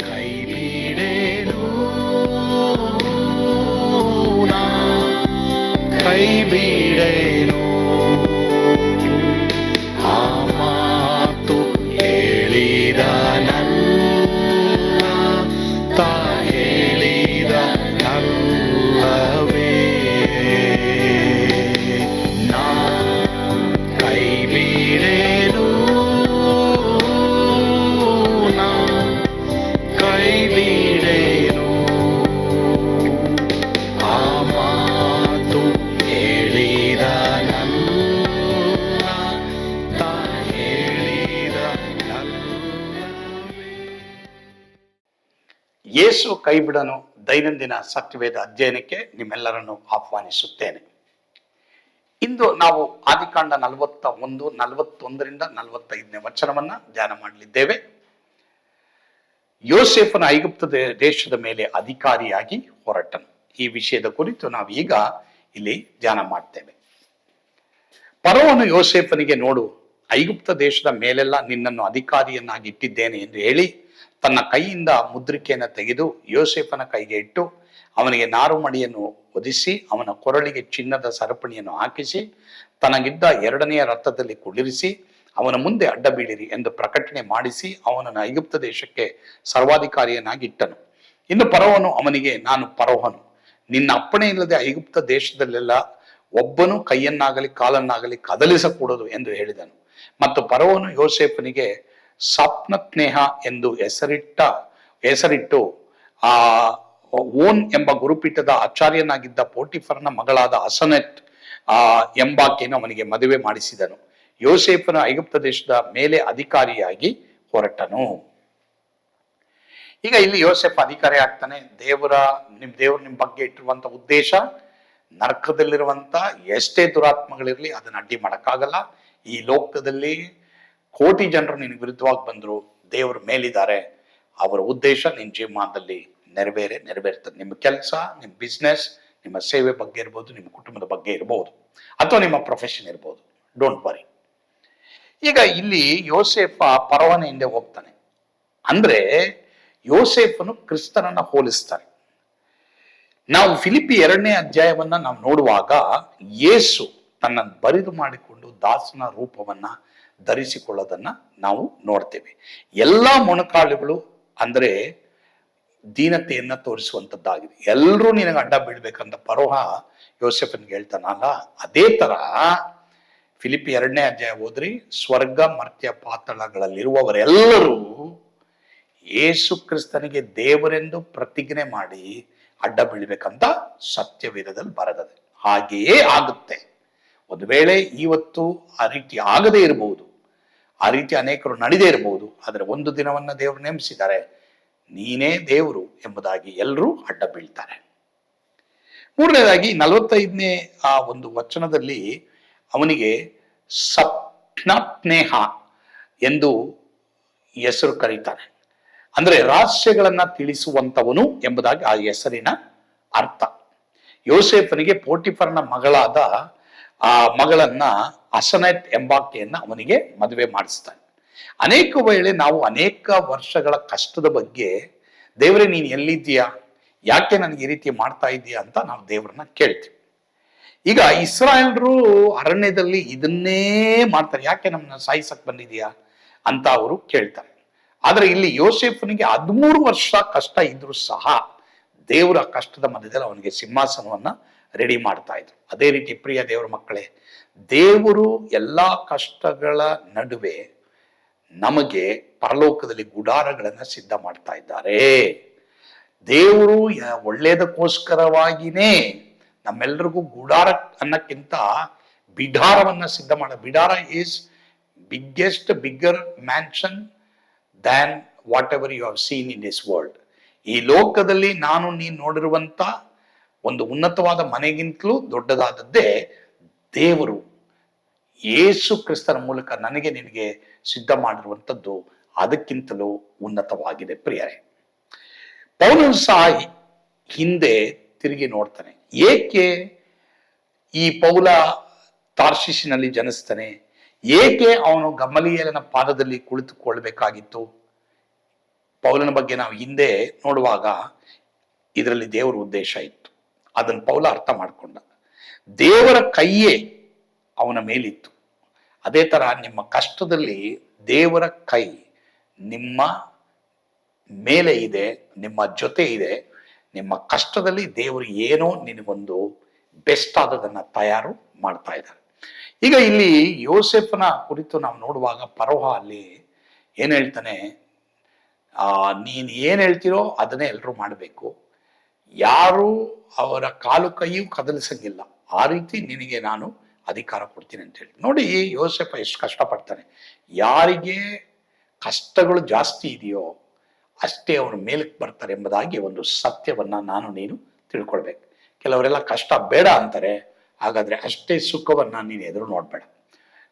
ಕೈ ಬಿಡೇನು ಯೇಸು ಕೈ ಬಿಡನು ದೈನಂದಿನ ಸತ್ಯವೇದ ಅಧ್ಯಯನಕ್ಕೆ ನಿಮ್ಮೆಲ್ಲರನ್ನು ಆಹ್ವಾನಿಸುತ್ತೇನೆ. ಇಂದು ನಾವು ಆದಿಕಾಂಡ ನಲವತ್ತ ಒಂದು, ನಲವತ್ತೊಂದರಿಂದ ನಲವತ್ತೈದನೇ ವಚನವನ್ನ ಧ್ಯಾನ ಮಾಡಲಿದ್ದೇವೆ. ಯೋಸೆಫನ ಐಗುಪ್ತ ದೇಶದ ಮೇಲೆ ಅಧಿಕಾರಿಯಾಗಿ ಹೊರಟನು. ಈ ವಿಷಯದ ಕುರಿತು ನಾವು ಈಗ ಇಲ್ಲಿ ಧ್ಯಾನ ಮಾಡ್ತೇವೆ. ಪರವನು ಯೋಸೆಫನಿಗೆ ನೋಡು ಐಗುಪ್ತ ದೇಶದ ಮೇಲೆಲ್ಲ ನಿನ್ನನ್ನು ಅಧಿಕಾರಿಯನ್ನಾಗಿ ಇಟ್ಟಿದ್ದೇನೆ ಎಂದು ಹೇಳಿ ತನ್ನ ಕೈಯಿಂದ ಮುದ್ರಿಕೆಯನ್ನು ತೆಗೆದು ಯೋಸೇಫನ ಕೈಗೆ ಇಟ್ಟು ಅವನಿಗೆ ನಾರುಮಡಿಯನ್ನು ಒದಿಸಿ ಅವನ ಕೊರಳಿಗೆ ಚಿನ್ನದ ಸರಪಣಿಯನ್ನು ಹಾಕಿಸಿ ತನಗಿದ್ದ ಎರಡನೆಯ ರಥದಲ್ಲಿ ಕುಳ್ಳಿರಿಸಿ ಅವನ ಮುಂದೆ ಅಡ್ಡ ಬೀಳಿರಿ ಎಂದು ಪ್ರಕಟಣೆ ಮಾಡಿಸಿ ಅವನನ್ನು ಐಗುಪ್ತ ದೇಶಕ್ಕೆ ಸರ್ವಾಧಿಕಾರಿಯನ್ನಾಗಿ ಇಟ್ಟನು. ಇನ್ನು ಪರವನು ಅವನಿಗೆ, ನಾನು ಪರವನು ನಿನ್ನ ಅಪ್ಪಣೆ ಇಲ್ಲದೆ ಐಗುಪ್ತ ದೇಶದಲ್ಲೆಲ್ಲ ಒಬ್ಬನು ಕೈಯನ್ನಾಗಲಿ ಕಾಲನ್ನಾಗಲಿ ಕದಲಿಸಕೂಡದು ಎಂದು ಹೇಳಿದನು. ಮತ್ತು ಪರವನು ಯೋಸೇಫನಿಗೆ ಸ್ವಪ್ನಸ್ನೇಹ ಎಂದು ಹೆಸರಿಟ್ಟ, ಹೆಸರಿಟ್ಟು ಆ ಓನ್ ಎಂಬ ಗುರುಪೀಠದ ಆಚಾರ್ಯನಾಗಿದ್ದ ಪೋಟಿಫರ್ನ ಮಗಳಾದ ಅಸನೆಟ್ ಆ ಎಂಬಾಕೆಯನ್ನು ಅವನಿಗೆ ಮದುವೆ ಮಾಡಿಸಿದನು. ಯೋಸೇಫನ ಐಗುಪ್ತ ದೇಶದ ಮೇಲೆ ಅಧಿಕಾರಿಯಾಗಿ ಹೊರಟನು. ಈಗ ಇಲ್ಲಿ ಯೋಸೆಫ್ ಅಧಿಕಾರಿ ಆಗ್ತಾನೆ. ದೇವರ, ನಿಮ್, ದೇವರು ನಿಮ್ ಬಗ್ಗೆ ಇಟ್ಟಿರುವಂತ ಉದ್ದೇಶ, ನರ್ಕದಲ್ಲಿರುವಂತ ಎಷ್ಟೇ ದುರಾತ್ಮಗಳಿರ್ಲಿ ಅದನ್ನ ಅಡ್ಡಿ ಮಾಡಕ್ಕಾಗಲ್ಲ. ಈ ಲೋಕದಲ್ಲಿ ಕೋಟಿ ಜನರು ನಿನಗೆ ವಿರುದ್ಧವಾಗಿ ಬಂದರು, ದೇವರು ಮೇಲಿದ್ದಾರೆ. ಅವರ ಉದ್ದೇಶ ನಿನ್ನ ಜೀವಮಾನದಲ್ಲಿ ನೆರವೇರೆ, ನೆರವೇರ್ತದೆ. ನಿಮ್ಮ ಕೆಲಸ, ನಿಮ್ಮ ಬಿಸ್ನೆಸ್ ನಿಮ್ಮ ಸೇವೆ ಬಗ್ಗೆ ಇರ್ಬೋದು, ನಿಮ್ಮ ಕುಟುಂಬದ ಬಗ್ಗೆ ಇರ್ಬೋದು, ಅಥವಾ ನಿಮ್ಮ ಪ್ರೊಫೆಷನ್ ಇರ್ಬೋದು. ಡೋಂಟ್ ವರಿ ಈಗ ಇಲ್ಲಿ ಯೋಸೇಫ ಪರವನ ಹೋಗ್ತಾನೆ. ಅಂದ್ರೆ ಯೋಸೇಫನು ಕ್ರಿಸ್ತನನ್ನ ಹೋಲಿಸ್ತಾರೆ ನಾವು ಫಿಲಿಪಿ ಎರಡನೇ ಅಧ್ಯಾಯವನ್ನ ನಾವು ನೋಡುವಾಗ ಯೇಸು ತನ್ನನ್ನು ಬರಿದು ಮಾಡಿಕೊಂಡು ದಾಸನ ರೂಪವನ್ನ ಧರಿಸಿಕೊಳ್ಳೋದನ್ನ ನಾವು ನೋಡ್ತೇವೆ. ಎಲ್ಲ ಮೊಣಕಾಳುಗಳು ಅಂದ್ರೆ ದೀನತೆಯನ್ನ ತೋರಿಸುವಂತದ್ದಾಗಿದೆ ಎಲ್ಲರೂ ನಿನಗೆ ಅಡ್ಡ ಬೀಳ್ಬೇಕಂತ ಪರೋಹ ಯೋಸೆಫನ್ಗೆ ಹೇಳ್ತಾನಲ್ಲ ಅದೇ ತರ ಫಿಲಿಪ್ ಎರಡನೇ ಅಧ್ಯಾಯ ಹೋದ್ರಿ ಸ್ವರ್ಗ, ಮರ್ತ್ಯ, ಪಾತಳಗಳಲ್ಲಿರುವವರೆಲ್ಲರೂ ಯೇಸು ಕ್ರಿಸ್ತನಿಗೆ ದೇವರೆಂದು ಪ್ರತಿಜ್ಞೆ ಮಾಡಿ ಅಡ್ಡ ಬೀಳ್ಬೇಕಂತ ಸತ್ಯವೇದದಲ್ಲಿ ಬರೆದದೆ. ಹಾಗೆಯೇ ಆಗುತ್ತೆ. ಒಂದು ವೇಳೆ ಇವತ್ತು ಆ ರೀತಿ ಆಗದೇ ಇರಬಹುದು, ಆ ರೀತಿ ಅನೇಕರು ನಡೆದೇ ಇರಬಹುದು, ಆದರೆ ಒಂದು ದಿನವನ್ನ ದೇವರು ನೇಮಿಸಿದ್ದಾರೆ, ನೀನೇ ದೇವರು ಎಂಬುದಾಗಿ ಎಲ್ಲರೂ ಅಡ್ಡ ಬೀಳ್ತಾರೆ. ಮೂರನೇದಾಗಿ ನಲವತ್ತೈದನೇ ಆ ಒಂದು ವಚನದಲ್ಲಿ ಅವನಿಗೆ ಸಪ್ನಪ್ನೇಹ ಎಂದು ಹೆಸರು ಕರೀತಾನೆ ಅಂದ್ರೆ ರಹಸ್ಯಗಳನ್ನ ತಿಳಿಸುವಂತವನು ಎಂಬುದಾಗಿ ಆ ಹೆಸರಿನ ಅರ್ಥ. ಯೋಸೇಫನಿಗೆ ಪೋಟಿಫರ್ನ ಮಗಳಾದ ಆ ಮಗಳನ್ನ ಅಸನೆಟ್ ಎಂಬಾಕೆಯನ್ನ ಅವನಿಗೆ ಮದುವೆ ಮಾಡಿಸ್ತಾನೆ. ಅನೇಕ ವೇಳೆ ನಾವು ಅನೇಕ ವರ್ಷಗಳ ಕಷ್ಟದ ಬಗ್ಗೆ, ದೇವರೇ, ನೀನು ಎಲ್ಲಿದ್ದೀಯಾ? ಯಾಕೆ ನನಗೆ ಈ ರೀತಿ ಮಾಡ್ತಾ ಇದೀಯಾ? ಅಂತ ನಾವು ದೇವರನ್ನ ಕೇಳ್ತೀವಿ. ಈಗ ಇಸ್ರಾಯೇಲ್ರು ಅರಣ್ಯದಲ್ಲಿ ಇದನ್ನೇ ಮಾಡ್ತಾರೆ. ಯಾಕೆ ನಮ್ಮನ್ನ ಸಾಯಿಸಕ್ ಬಂದಿದೀಯಾ ಅಂತ ಅವರು ಕೇಳ್ತಾರೆ. ಆದ್ರೆ ಇಲ್ಲಿ ಯೋಸೆಫನಿಗೆ ಹದಿಮೂರು ವರ್ಷ ಕಷ್ಟ ಇದ್ರೂ ಸಹ ದೇವರ ಕಷ್ಟದ ಮಧ್ಯದಲ್ಲಿ ಅವನಿಗೆ ಸಿಂಹಾಸನವನ್ನ ರೆಡಿ ಮಾಡ್ತಾ ಇದ್ರು. ಅದೇ ರೀತಿ ಪ್ರಿಯ ದೇವರ ಮಕ್ಕಳೇ, ದೇವರು ಎಲ್ಲ ಕಷ್ಟಗಳ ನಡುವೆ ನಮಗೆ ಪರಲೋಕದಲ್ಲಿ ಗುಡಾರಗಳನ್ನು ಸಿದ್ಧ ಮಾಡ್ತಾ ಇದ್ದಾರೆ. ದೇವರು ಯ- ಒಳ್ಳೇದಕ್ಕೋಸ್ಕರವಾಗಿನೇ ನಮ್ಮೆಲ್ಲರಿಗೂ ಗುಡಾರ ಅನ್ನಕ್ಕಿಂತ ಬಿಡಾರವನ್ನ ಸಿದ್ಧ ಮಾಡ, ಬಿಡಾರ is biggest bigger mansion than whatever you have seen in this world. ಈ ಲೋಕದಲ್ಲಿ ನಾನು ನೀನು ನೋಡಿರುವಂತ ಒಂದು ಉನ್ನತವಾದ ಮನೆಗಿಂತಲೂ ದೊಡ್ಡದಾದದ್ದೇ ದೇವರು. ಯೇಸು ಕ್ರಿಸ್ತನ ಮೂಲಕ ನನಗೆ ನಿನಗೆ ಸಿದ್ಧ ಮಾಡಿರುವಂಥದ್ದು ಅದಕ್ಕಿಂತಲೂ ಉನ್ನತವಾಗಿದೆ ಪ್ರಿಯರೇ. ಪೌಲನು ಸಹ ಹಿಂದೆ ತಿರುಗಿ ನೋಡ್ತಾನೆ. ಏಕೆ ಈ ಪೌಲ ತಾರ್ಶಿಸಿನಲ್ಲಿ ಜನಿಸ್ತಾನೆ? ಏಕೆ ಅವನು ಗಮಲಿಯಲನ ಪಾದದಲ್ಲಿ ಕುಳಿತುಕೊಳ್ಬೇಕಾಗಿತ್ತು? ಪೌಲನ ಬಗ್ಗೆ ನಾವು ಹಿಂದೆ ನೋಡುವಾಗ ಇದರಲ್ಲಿ ದೇವರ ಉದ್ದೇಶ ಇತ್ತು. ಅದನ್ನು ಪೌಲ ಅರ್ಥ ಮಾಡಿಕೊಂಡ. ದೇವರ ಕೈಯೇ ಅವನ ಮೇಲಿತ್ತು. ಅದೇ ತರ ನಿಮ್ಮ ಕಷ್ಟದಲ್ಲಿ ದೇವರ ಕೈ ನಿಮ್ಮ ಮೇಲೆ ಇದೆ, ನಿಮ್ಮ ಜೊತೆ ಇದೆ. ನಿಮ್ಮ ಕಷ್ಟದಲ್ಲಿ ದೇವರು ಏನೋ ನಿನಗೊಂದು ಬೆಸ್ಟ್ ಆದದನ್ನ ತಯಾರು ಮಾಡ್ತಾ ಇದ್ದಾರೆ. ಈಗ ಇಲ್ಲಿ ಯೋಸೆಫನ ಕುರಿತು ನಾವು ನೋಡುವಾಗ ಪರೋಹ ಅಲ್ಲಿ ಏನ್ ಹೇಳ್ತಾನೆ, ಆ, ನೀನ್ ಏನ್ ಹೇಳ್ತಿರೋ ಅದನ್ನೇ ಎಲ್ಲರೂ ಮಾಡಬೇಕು. ಯಾರು ಅವರ ಕಾಲು ಕೈಯೂ ಕದಲಿಸಂಗಿಲ್ಲ ಆ ರೀತಿ ನಿನಗೆ ನಾನು ಅಧಿಕಾರ ಕೊಡ್ತೀನಿ ಅಂತ ಹೇಳಿ. ನೋಡಿ ಯೋಸೆಫ ಎಷ್ಟು ಕಷ್ಟಪಡ್ತಾನೆ. ಯಾರಿಗೆ ಕಷ್ಟಗಳು ಜಾಸ್ತಿ ಇದೆಯೋ ಅಷ್ಟೇ ಅವರು ಮೇಲಕ್ಕೆ ಬರ್ತಾರೆ ಎಂಬುದಾಗಿ ಒಂದು ಸತ್ಯವನ್ನು ನಾನು ನೀನು ತಿಳ್ಕೊಳ್ಬೇಕು. ಕೆಲವರೆಲ್ಲ ಕಷ್ಟ ಬೇಡ ಅಂತಾರೆ. ಹಾಗಾದರೆ ಅಷ್ಟೇ ಸುಖವನ್ನು ನೀನು ಎದುರು ನೋಡಬೇಡ.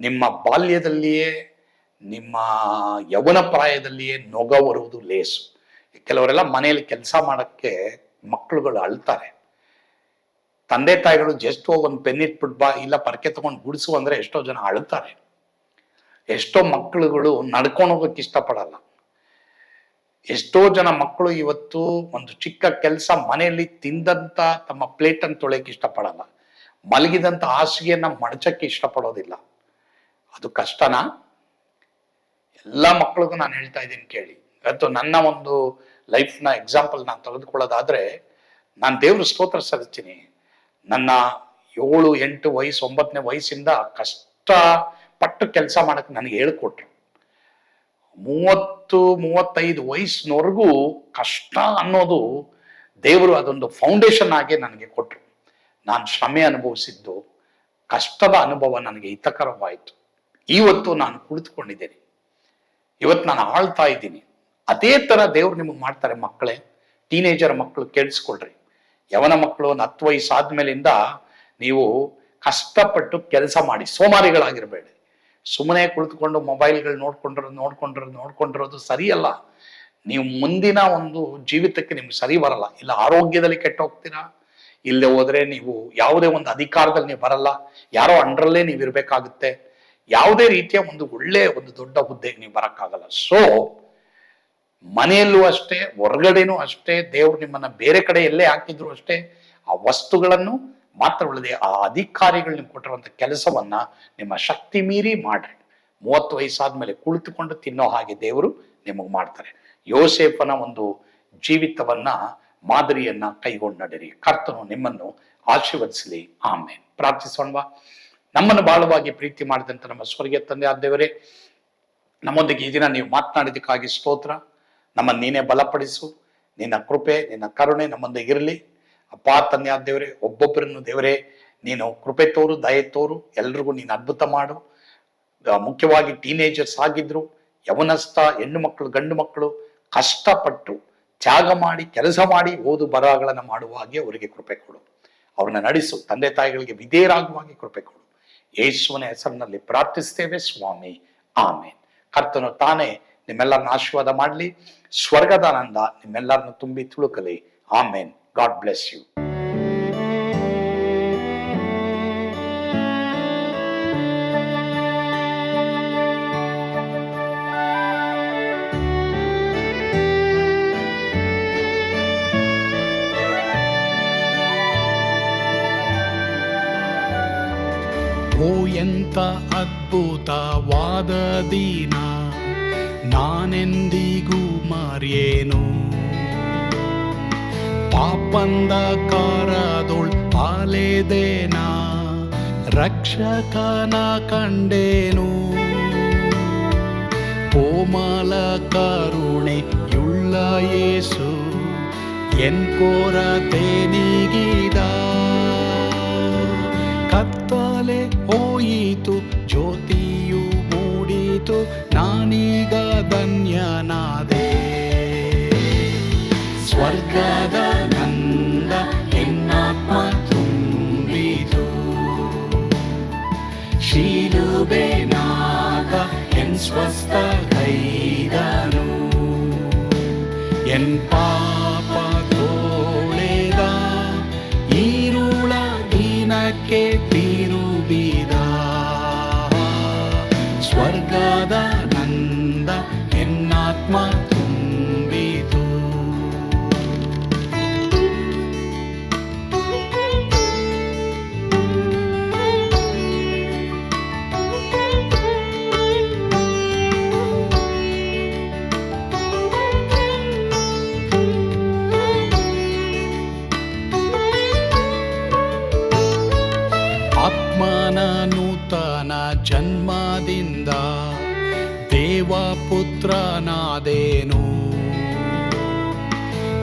ನಿಮ್ಮ ಬಾಲ್ಯದಲ್ಲಿಯೇ, ನಿಮ್ಮ ಯೌವನ ಪ್ರಾಯದಲ್ಲಿಯೇ ನೊಗ ಬರುವುದು ಲೇಸು. ಕೆಲವರೆಲ್ಲ ಮನೆಯಲ್ಲಿ ಕೆಲಸ ಮಾಡಕ್ಕೆ ಮಕ್ಕಳುಗಳು ಅಳ್ತಾರೆ. ತಂದೆ ತಾಯಿಗಳು ಜಸ್ಟ್ ಹೋಗಿ ಒಂದು ಪೆನ್ ಇಟ್ಬಿಟ್ಟು ಬಾ, ಇಲ್ಲ ಪರಕೆ ತಗೊಂಡು ಗುಡಿಸು ಅಂದ್ರೆ ಎಷ್ಟೋ ಜನ ಅಳ್ತಾರೆ. ಎಷ್ಟೋ ಮಕ್ಕಳುಗಳು ನಡ್ಕೊಂಡು ಹೋಗಕ್ಕೆ ಇಷ್ಟಪಡಲ್ಲ. ಎಷ್ಟೋ ಜನ ಮಕ್ಕಳು ಇವತ್ತು ಒಂದು ಚಿಕ್ಕ ಕೆಲಸ ಮನೆಯಲ್ಲಿ ತಿಂದಂತ ತಮ್ಮ ಪ್ಲೇಟ್ ಅನ್ನು ತೊಳೆಯಕ್ಕೆ ಇಷ್ಟಪಡಲ್ಲ. ಮಲಗಿದಂತ ಹಾಸಿಗೆಯನ್ನ ಮಡಚಕ್ಕೆ ಇಷ್ಟಪಡೋದಿಲ್ಲ. ಅದು ಕಷ್ಟನಾ? ಎಲ್ಲ ಮಕ್ಕಳಿಗೂ ನಾನು ಹೇಳ್ತಾ ಇದ್ದೀನಿ ಕೇಳಿ. ಇವತ್ತು ನನ್ನ ಒಂದು ಲೈಫ್ನ ಎಕ್ಸಾಂಪಲ್ ನಾನು ತೆಗೆದುಕೊಳ್ಳೋದಾದ್ರೆ, ನಾನು ದೇವ್ರ ಸ್ತೋತ್ರ ಸಲ್ಲಿಸ್ತೀನಿ. ನನ್ನ ಏಳು, ಎಂಟು ವಯಸ್ಸು, ಒಂಬತ್ತನೇ ವಯಸ್ಸಿಂದ ಕಷ್ಟ ಪಟ್ಟು ಕೆಲಸ ಮಾಡಕ್ಕೆ ನನಗೆ ಹೇಳ್ಕೊಟ್ರು. ಮೂವತ್ತು, ಮೂವತ್ತೈದು ವಯಸ್ಸಿನವರೆಗೂ ಕಷ್ಟ ಅನ್ನೋದು ದೇವರು ಅದೊಂದು ಫೌಂಡೇಶನ್ ಆಗಿ ನನಗೆ ಕೊಟ್ರು. ನಾನು ಶ್ರಮೆ ಅನುಭವಿಸಿದ್ದು, ಕಷ್ಟದ ಅನುಭವ ನನಗೆ ಹಿತಕರವಾಯಿತು. ಇವತ್ತು ನಾನು ಕುಳಿತುಕೊಂಡಿದ್ದೇನೆ. ಇವತ್ತು ನಾನು ಆಳ್ತಾ ಇದ್ದೀನಿ. ಅದೇ ತರ ದೇವ್ರು ನಿಮಗೆ ಮಾಡ್ತಾರೆ ಮಕ್ಕಳೇ. ಟೀನೇಜರ್ ಮಕ್ಕಳು ಕೇಳಿಸ್ಕೊಳ್ರಿ. ಯವನ ಮಕ್ಕಳು ಹತ್ತು ವಯಸ್ಸಾದ್ಮೇಲಿಂದ ನೀವು ಕಷ್ಟಪಟ್ಟು ಕೆಲಸ ಮಾಡಿ, ಸೋಮಾರಿಗಳಾಗಿರ್ಬೇಡಿ. ಸುಮ್ಮನೆ ಕುಳಿತುಕೊಂಡು ಮೊಬೈಲ್ಗಳು ನೋಡ್ಕೊಂಡಿರೋದು ನೋಡ್ಕೊಂಡಿರೋದು ನೋಡ್ಕೊಂಡಿರೋದು ಸರಿಯಲ್ಲ. ನೀವು ಮುಂದಿನ ಒಂದು ಜೀವಿತಕ್ಕೆ ನಿಮ್ಗೆ ಸರಿ ಬರಲ್ಲ. ಇಲ್ಲ ಆರೋಗ್ಯದಲ್ಲಿ ಕೆಟ್ಟ ಹೋಗ್ತೀರಾ ಇಲ್ಲದೆ ಹೋದ್ರೆ ನೀವು ಯಾವುದೇ ಒಂದು ಅಧಿಕಾರದಲ್ಲಿ ನೀವು ಬರಲ್ಲ. ಯಾರೋ ಅಂಡ್ರಲ್ಲೇ ನೀವು ಇರಬೇಕಾಗುತ್ತೆ. ಯಾವುದೇ ರೀತಿಯ ಒಂದು ಒಳ್ಳೆ ಒಂದು ದೊಡ್ಡ ಹುದ್ದೆಗೆ ನೀವು ಬರೋಕ್ಕಾಗಲ್ಲ. ಸೊ ಮನೆಯಲ್ಲೂ ಅಷ್ಟೇ, ಹೊರಗಡೆನೂ ಅಷ್ಟೇ, ದೇವ್ರು ನಿಮ್ಮನ್ನ ಬೇರೆ ಕಡೆ ಎಲ್ಲೇ ಹಾಕಿದ್ರು ಅಷ್ಟೇ, ಆ ವಸ್ತುಗಳನ್ನು ಮಾತ್ರ ಉಳಿದೆ ಆ ಅಧಿಕಾರಿಗಳು ನಿಮ್ಗೆ ಕೊಟ್ಟಿರುವಂತ ಕೆಲಸವನ್ನ ನಿಮ್ಮ ಶಕ್ತಿ ಮೀರಿ ಮಾಡ್ರಿ. ಮೂವತ್ತು ವಯಸ್ಸಾದ್ಮೇಲೆ ಕುಳಿತುಕೊಂಡು ತಿನ್ನೋ ಹಾಗೆ ದೇವರು ನಿಮಗೆ ಮಾಡ್ತಾರೆ. ಯೋಸೇಫನ ಒಂದು ಜೀವಿತವನ್ನ, ಮಾದರಿಯನ್ನ ಕೈಗೊಂಡು ಕರ್ತನು ನಿಮ್ಮನ್ನು ಆಶೀರ್ವದಿಸಲಿ. ಆಮೇಲೆ ಪ್ರಾರ್ಥಿಸೋಣವಾ. ನಮ್ಮನ್ನು ಬಾಳವಾಗಿ ಪ್ರೀತಿ ಮಾಡಿದಂತ ನಮ್ಮ ಸ್ವರ್ಗೀಯ ತಂದೆ ಆದ್ದೇವರೇ ನಮ್ಮೊಂದಿಗೆ ಈ ದಿನ ನೀವು ಮಾತನಾಡಿದಕ್ಕಾಗಿ ಸ್ತೋತ್ರ. ನಮ್ಮನ್ನು ನೀನೇ ಬಲಪಡಿಸು, ನಿನ್ನ ಕೃಪೆ, ನಿನ್ನ ಕರುಣೆ ನಮ್ಮೊಂದಿಗೆ ಇರಲಿ. ಅಪ್ಪ ತನ್ಯಾದ ಆದ ದೇವರೇ, ಒಬ್ಬೊಬ್ಬರನ್ನು ದೇವರೇ, ನೀನು ಕೃಪೆ ತೋರು, ದಯೆ ತೋರು, ಎಲ್ರಿಗೂ ನೀನು ಅದ್ಭುತ ಮಾಡು. ಮುಖ್ಯವಾಗಿ ಟೀನೇಜರ್ಸ್ ಆಗಿದ್ರು, ಯವನಸ್ಥ, ಹೆಣ್ಣು ಮಕ್ಕಳು, ಗಂಡು ಮಕ್ಕಳು, ಕಷ್ಟಪಟ್ಟು ತ್ಯಾಗ ಮಾಡಿ, ಕೆಲಸ ಮಾಡಿ, ಓದು ಬರಹಗಳನ್ನು ಮಾಡುವ ಹಾಗೆ ಅವರಿಗೆ ಕೃಪೆ ಕೊಡು. ಅವ್ರನ್ನ ನಡೆಸು, ತಂದೆ, ತಾಯಿಗಳಿಗೆ ವಿಧೇಯರಾಗುವ ಹಾಗೆ ಕೃಪೆ ಕೊಡು. ಯೇಸುವನ ಹೆಸರಿನಲ್ಲಿ ಪ್ರಾರ್ಥಿಸ್ತೇವೆ, ಸ್ವಾಮಿ. ಆಮೇನ್. ಕರ್ತನು ತಾನೇ ನಿಮ್ಮೆಲ್ಲರನ್ನ ಆಶೀರ್ವಾದ ಮಾಡಲಿ. ಸ್ವರ್ಗದ ಆನಂದ ನಿಮ್ಮೆಲ್ಲರನ್ನು ತುಂಬಿ ತುಳುಕಲಿ. ಆಮೇನ್. God bless you. ಅದ್ಭುತವಾದ ದಿನ. ನಾನೆಂದಿಗೂ ಮಾರ್ಯೇನು? ಪಾಪಂದ ಕಾರದೊಳ್ ಪಾಲೇದೇನಾ? ರಕ್ಷಕನ ಕಂಡೇನು? ಕೋಮಲ ಕರುಣೆಯುಳ್ಳ ಯೇಸು ಎನ್ ಕೊರತೆ ನೀಗಿದ? ಕತ್ತಲೆ ಹೋಯಿತು, ಜ್ಯೋತಿಯು ಮೂಡಿತು ನಾನೀಗ ಧನ್ಯನಾದೆ ಸ್ವರ್ಗದ ನಂದ ಎನ್ನಾತ್ಮ ತುಂಬಿತು ಶಿಲುಬೆನಾಗ ಎನ್ ಸ್ವಸ್ಥ ಕೈದನು ಸ್ವರ್ಗದ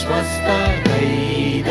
ಸ್ವಸ್ಥರೈದ